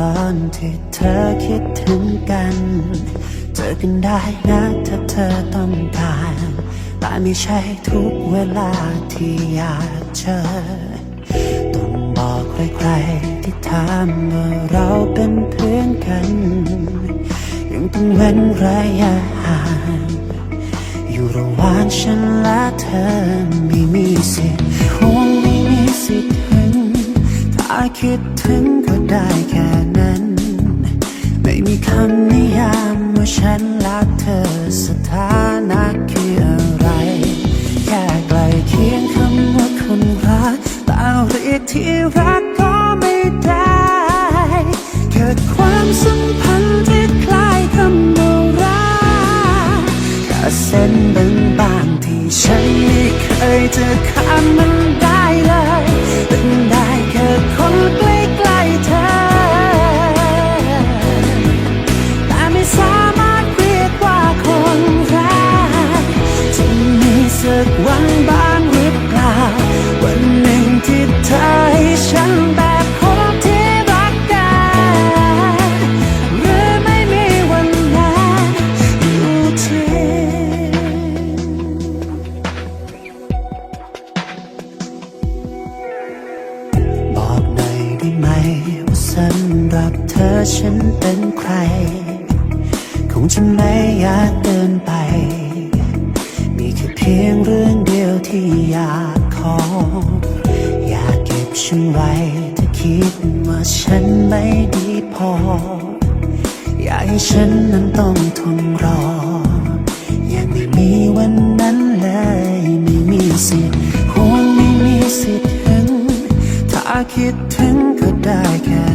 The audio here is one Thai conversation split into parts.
ตอนที่เธอคิดถึงกัน เจอกันได้นะถ้าเธอต้องการ แต่ไม่ใช่ทุกเวลาที่อยากเจอ บอกใครๆที่ถามว่าเราเป็นเพื่อนกัน ยังต้องเว้นระยะห่างอยู่ระหว่างฉันและเธอไม่มีสิทธิ์ห่วงไม่มีสิทธิ์ถึง ถ้าคิดถึงก็ได้แค่นั้น ไม่มีคำนิยามว่าฉันรักเธอสถานะคืออะไรแค่ใกลเคียงคำว่าคนรักแต่เรียกที่รัก เคยจำหรับเธอฉันเป็นใคร คงจะไม่อยากเดินไป มีแค่เพียงเรื่องเดียวที่อยากขอ อยากเก็บฉันไว้ถ้าคิดว่าฉันไม่ดีพอ อยากให้ฉันนั้นต้องทนรอ ยังไม่มีวันนั้นเลยไม่มีสิทธิ์ห่วงไม่มีสิทธิ์ถึง ถ้าคิดถึงก็ได้แค่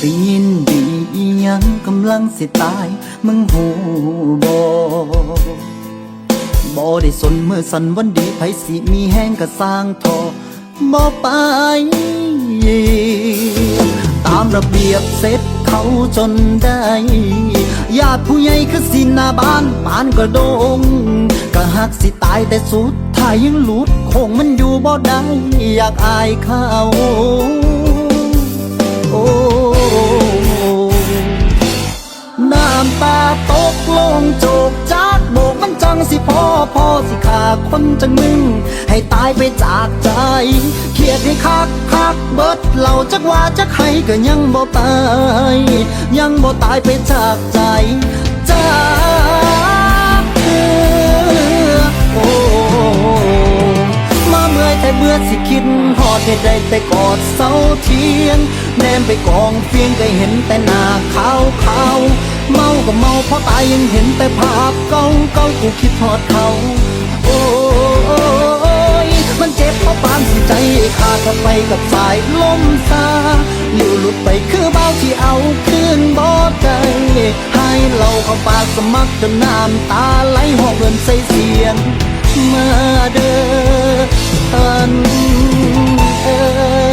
ปยินดียังกำลังสิตาย มึงหูบบ่ได้สนเมื่อสันวันดีไผสิมีแห้งก็สร้างทอบ่ไป ตามระเบียบเสร็จเขาจนได้ญาติผู้ใหญ่คือสินาบ้านปานกระดงก็หักสิตายแต่สุดท้ายยังหลุดคงมันอยู่บ่ได้อยากอายเขา น้ำตาตกลงโจกจากโบกมันจังสิพอพอสิขาคนจังมึง ให้ตายไปจากใจเครียดให้คักคักเบิดเหล่าจักว่าจักให้ก็ยังบ่ตาย ยังบ่ตายไปจากใจจ แต่เบื่อสิคิดหอดให้ได้แต่กอดเสาเทียงแนมไปกองเฟียงก็เห็นแต่หน้าขาวขาวเมาก็เมาเพราะตายยังเห็นแต่ภาพเก่าเก่ากูคิดทอดเขา โอ้ยมันเจ็บเพราะปานสิใจขาดเข้าไปกับสายลมซาหลิวหลุดไปคือเบาที่เอาคืนบ่ได้ให้เราเข้าปากสมัครจนน้ำตาไหลหอกเงินใส่เสียง มาเด้อ ท่านเอ่ย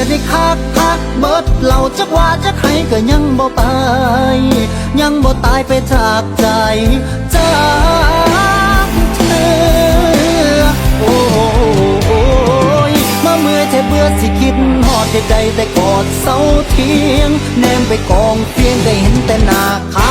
เครียดให้คักคักเบิดเหล่าจักว่าจักให้ก็ยังบ่ไป ยังบ่ตายไปจากใจจากเธอโอ้ยมาเมื่อยแท้เบื่อสิคิดหอดใจใจแต่กอดเสาเทียง แนมไปกองเฟียงได้เห็นแต่หน้าขา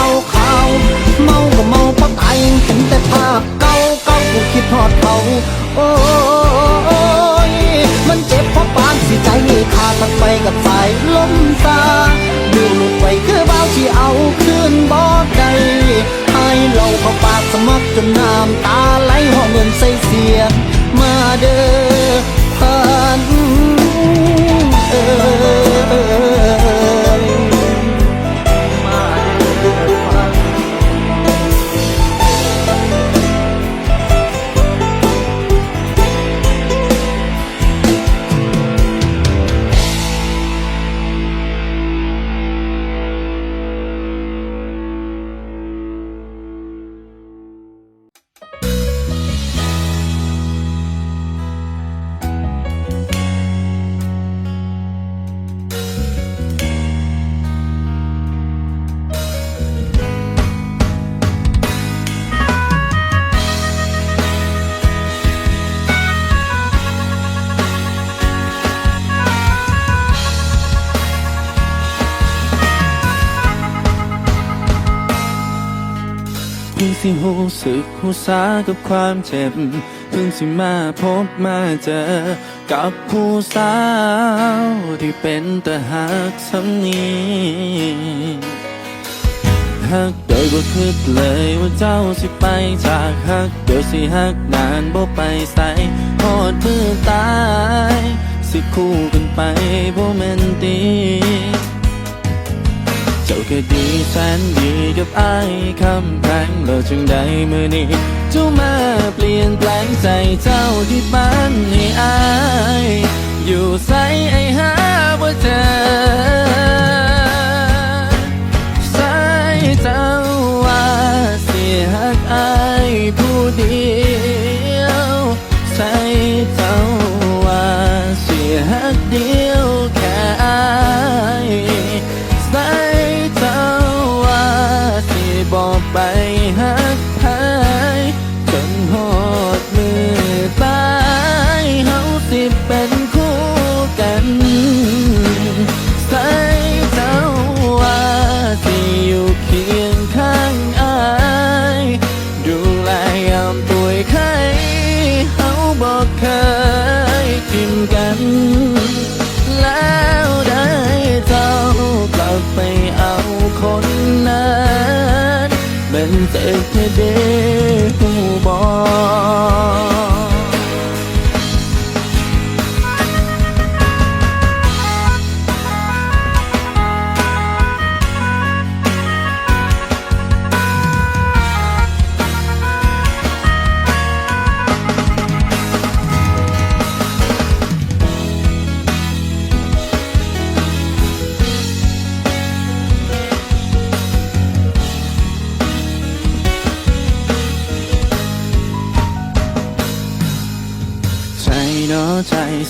ให้เราเข้าปากสมัครจนน้ำตาไหลห้องเงินใส่เสียงมาเด้อ เพิ่หูสึกหูสากับความเจ็บ เพิ่งสิมาพบมาเจอ กับผู้สาวที่เป็นแต่หักสำนีหักโดยบ่คิดเลยว่าเจ้าสิไปจากหักเดี๋ยสิหักนานบ่ไปใส่หอดมือตาย สิคู่กันไปบ่แม่นตี จ้าก็ดีแสนดีกับไอ้คำแพงแล้วจึงได้มือนี้เจ้ามาเปลี่ยนแปลงใจเจ้าที่บ้านให้อายอยู่ใสไอ้หาว่าเจอใส่เจ้าว่าเสียหักอายผู้เดียวินกัน แล้วได้เจ้ากลับไปเอาคนนั้นเป็นเศษเพเด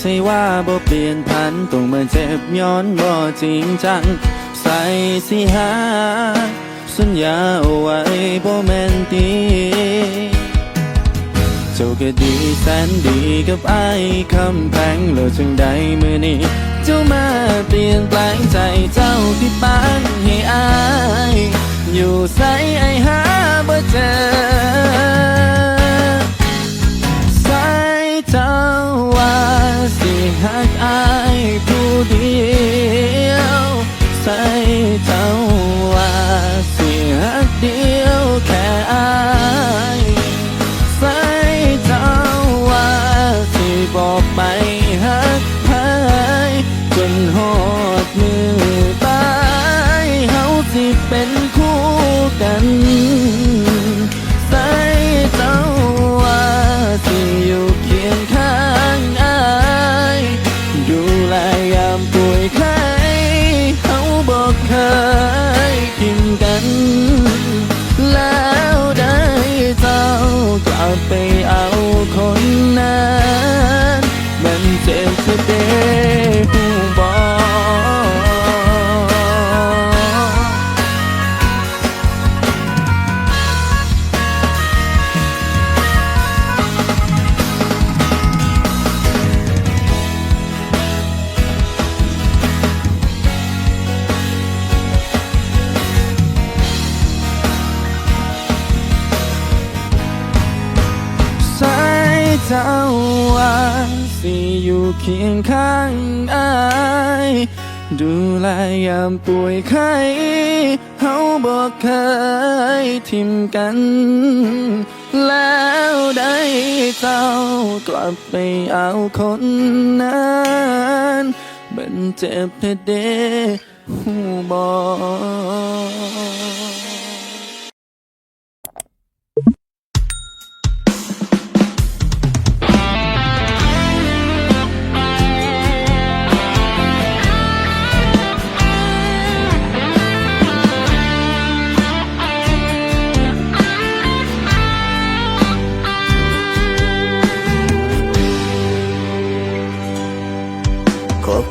ใช่ว่าบ่เปลี่ยนพันต้องมาเจ็บย้อนบ่จริงจัง ใส่สิหาสัญญาเอาไว้บ่แม่นตีเจ้าก็ดีแสนดีกับไอ้คำแพงแล้วจังใดมือนี้ เจ้ามาเปลี่ยนแปลงใจ เคียงข้างอายดูแลยามป่วยไข้เฮาบอกเคยทิมกัน แล้วได้เจ้ากลับไปเอาคนนั้นมันเจ็บแท้เดหูบอก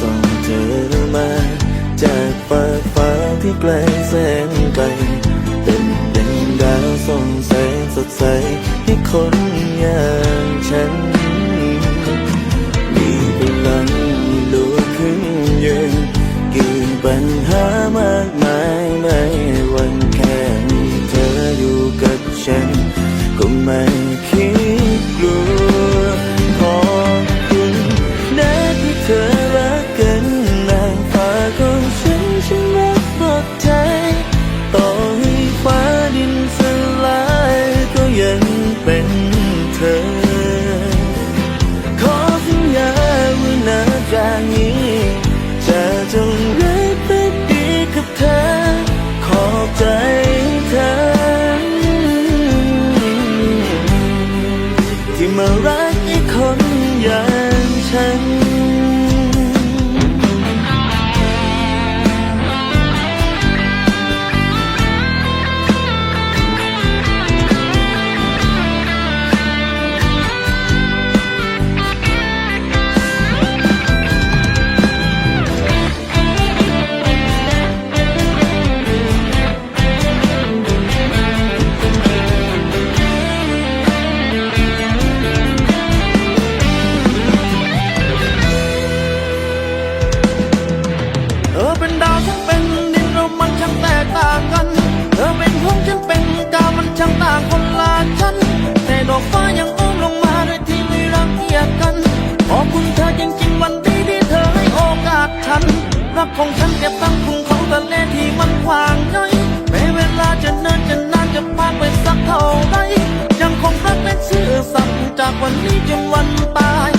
ส่งเธอมาจากฟ้าฟ้าที่ไกลแสนไกลเป็นดวงดาวส่องแสงสดใสให้คน รักของฉันเก็บตั้งคุ้งเขาทะเลที่มันกว้างน้อยแม้เวลาจะเนินจะนานจะผ่านไปสักเท่าไรยังคงรักและเชื่อสัตย์จากวันนี้จนวันตาย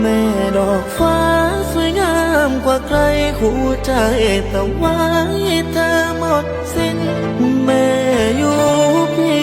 แม่ดอกฟ้าสวยงามกว่าใครคู่ใจแต่ไว้เธอหมดสิ้นแม่อยู่เพีย